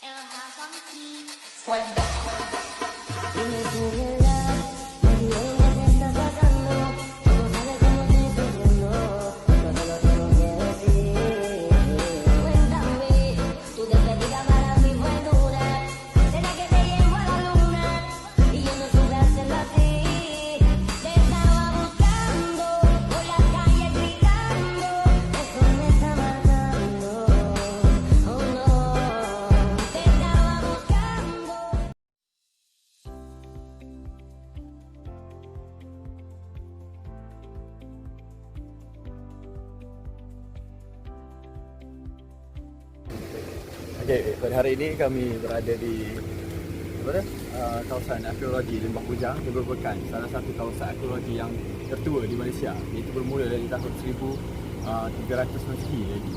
Funky. Okey, pada hari ini kami berada di mana? Uh, kawasan arkeologi Lembah Bujang yang merupakan salah satu kawasan arkeologi yang tertua di Malaysia iaitu bermula dari tahun 1300 Masihi lagi.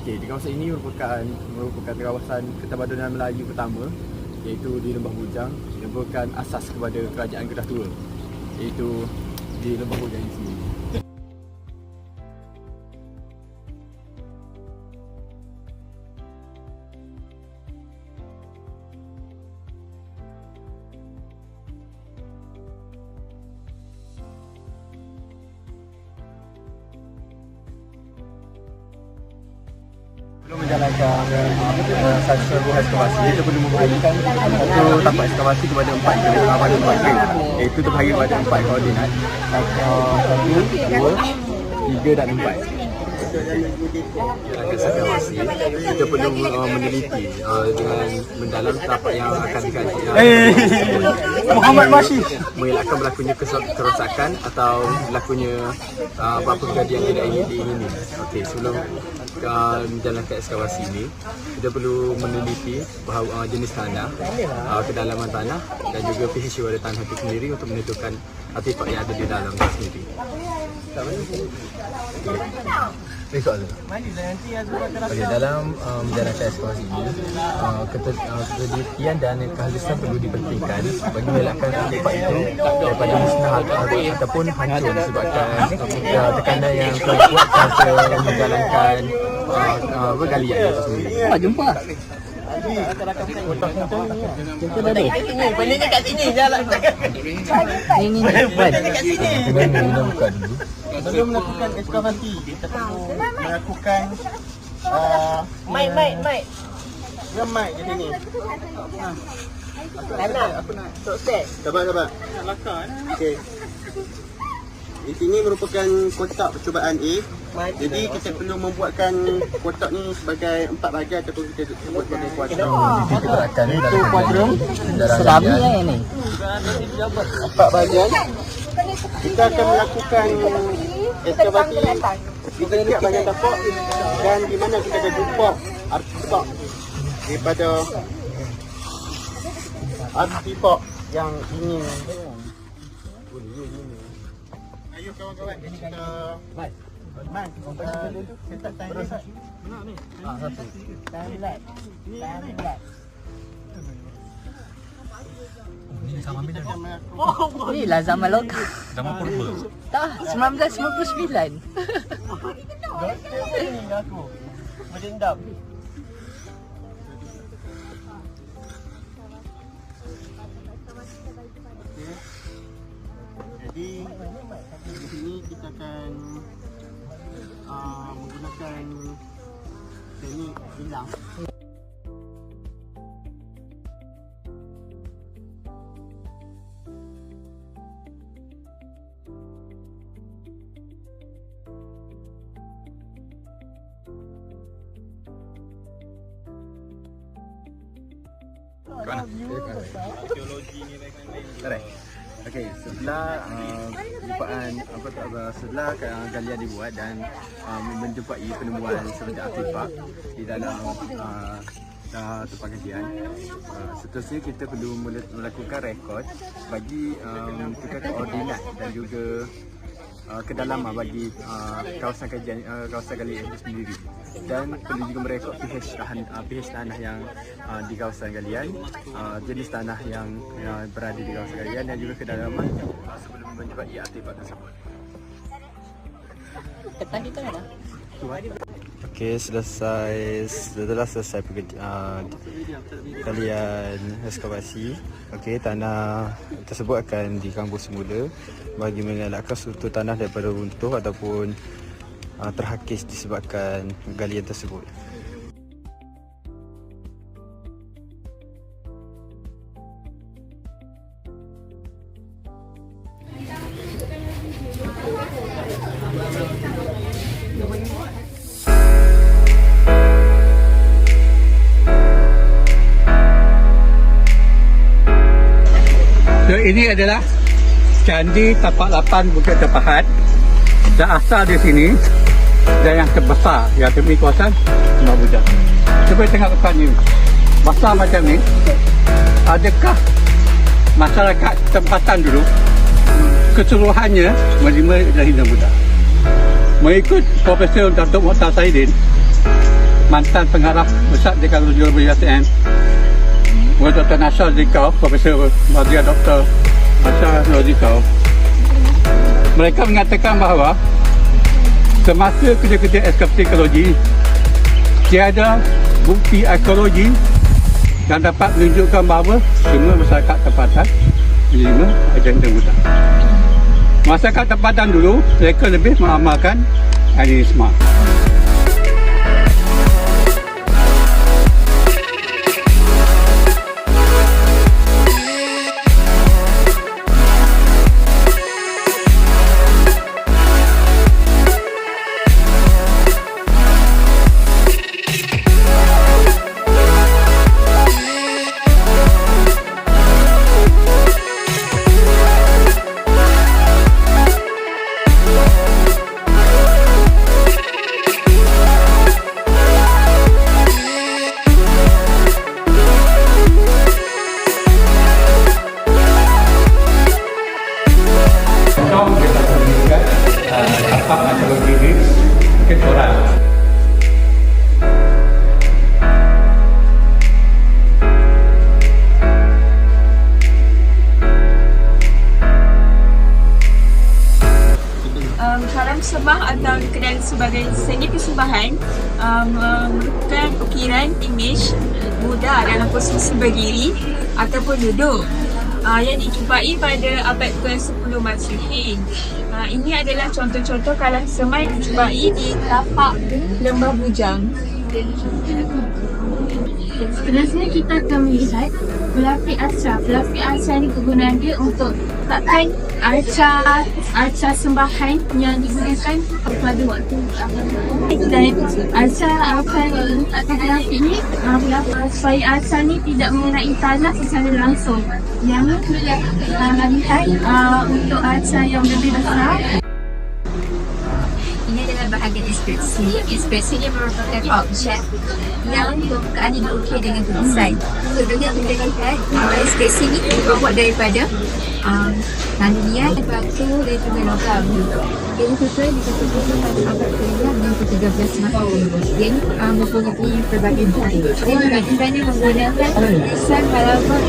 Okey, di kawasan ini merupakan merupakan kawasan ketamadunan Melayu pertama iaitu di Lembah Bujang yang merupakan asas kepada kerajaan Kedah Tua iaitu di Lembah Bujang ini sendiri. Belum menjalankan uh, satu serbu ekskavasi Kita perlu membahagikan satu tapak ekskavasi kepada empat uh, pada empat grade Iaitu terbahagi pada empat koordinat. Uh, Satu, dua, tiga dan empat Kita perlu uh, meneliti uh, dengan mendalam tapak yang akan dikaji uh, Muhammad Masih mengelakkan berlakunya kerosakan atau berlakunya uh, apa-apa kejadian tidak ingin diingini. Okey, sebelum uh, menjalankan ekskavasi ini, kita perlu meneliti bahawa uh, jenis tanah, uh, kedalaman tanah dan juga pH pada tanah itu sendiri untuk menentukan artefak yang ada di dalam itu sendiri. Rekod dulu. Okay, dalam uh, menjalankan ekskavasi ini, uh, keter, uh, ketelitian dan kehalusan perlu dipentingkan bagi mengelakkan artefak itu daripada musnah atau, ataupun hancur disebabkan uh, tekanan yang terlalu kuat semasa menjalankan uh, uh, bergalian itu sendiri. Ah, jumpa. Peliknya kat sini jalan Ni ni ni. Kena ni buka dulu. Sebelum melakukan ekskavasi Kita perlu melakukan Mic, mic, mic. Dia mic di sini Tanah. Sukses. Sabar, sabar Okey Di sini merupakan kotak percubaan A Jadi kita perlu membuatkan kotak ni sebagai empat bahagian ataupun kita sebut sebagai kuadrum Kita gerakkan Itu kuadrum Selami lah ini. empat bahagian. Kita akan melakukan ekskavasi di setiap bahagian tapak dan di mana kita akan jumpa artefak daripada artefak yang ingin Ayo kawan-kawan kita Man, kita set time ni. Ah, satu. Tahan belat. Tahan belat. Kita akan melakukan Inilah zaman lokal. Zaman purba. Tak, 1999. Doktor ni aku Berdendam Jadi di sini kita akan uh, menggunakan teknik hilang Kat mana? Alright. Okey, setelah uh, jumpa,an apa tu apa setelah uh, galian dibuat dan uh, menjumpai penemuan seperti artefak di dalam uh, uh, tempat kajian. Uh, seterusnya kita perlu mel- melakukan rekod bagi um, menentukan koordinat dan juga uh, kedalaman bagi uh, kawasan kajian uh, kawasan galian itu sendiri. Dan perlu juga merekod pH tahan uh, pH tanah yang uh, di kawasan galian uh, jenis tanah yang uh, berada di kawasan galian dan juga kedalaman uh, sebelum menjumpai artefak tersebut. Ketan kita mana? Okey, selesai setelah selesai pekerja, uh, kalian ekskavasi, okey, tanah tersebut akan dikambur semula bagi mengelakkan struktur tanah daripada runtuh ataupun uh, terhakis disebabkan galian tersebut. Ini adalah Candi Tapak Lapan Bukit Tepahat dan asal di sini dan yang terbesar yang demi kawasan Sembah Bujang. Cuba tengok depan ni. Besar macam ni. Adakah masyarakat tempatan dulu keseluruhannya menerima dari Bujang? Mengikut Profesor Datuk Mokhtar Saidin, mantan pengarah besar di Juruh USN, Murid Dr. Nasar Zikau, Profesor Madria Dr. Nasar Zikau, mereka mengatakan bahawa semasa kerja-kerja ekologi, tiada bukti ekologi yang dapat menunjukkan bahawa semua masyarakat tempatan menerima agenda mudah. Masyarakat tempatan dulu, mereka lebih mengamalkan animisme. Uh, apa metodologi ini mungkin orang um, sembah atau dikenali sebagai seni persembahan um, merupakan ukiran imej Buddha dalam posisi berdiri ataupun duduk uh, yang dijumpai pada abad ke-10 Masihi. Uh, ini adalah contoh-contoh kalam sembah yang dijumpai di tapak lembah bujang. Seterusnya kita akan melihat pelapis arca. Pelapis arca ni kegunaan dia untuk letakkan arca arca sembahan yang digunakan pada waktu dan arca akan letakkan pelapis ni uh, pelapis supaya arca ni tidak mengenai tanah secara langsung. Yang kita uh, lihat uh, untuk arca yang lebih besar Inskripsi ini merupakan objek yang permukaannya diukir dengan tulisan. Contohnya kita lihat uh, inskripsi ini dibuat daripada um, tanian batu dan juga logam. Ini sesuai dengan keputusan pada abad ke-5 dan ke-13 Masihi. Yang uh, mempunyai pelbagai bukti. Ini menggunakan tulisan halaman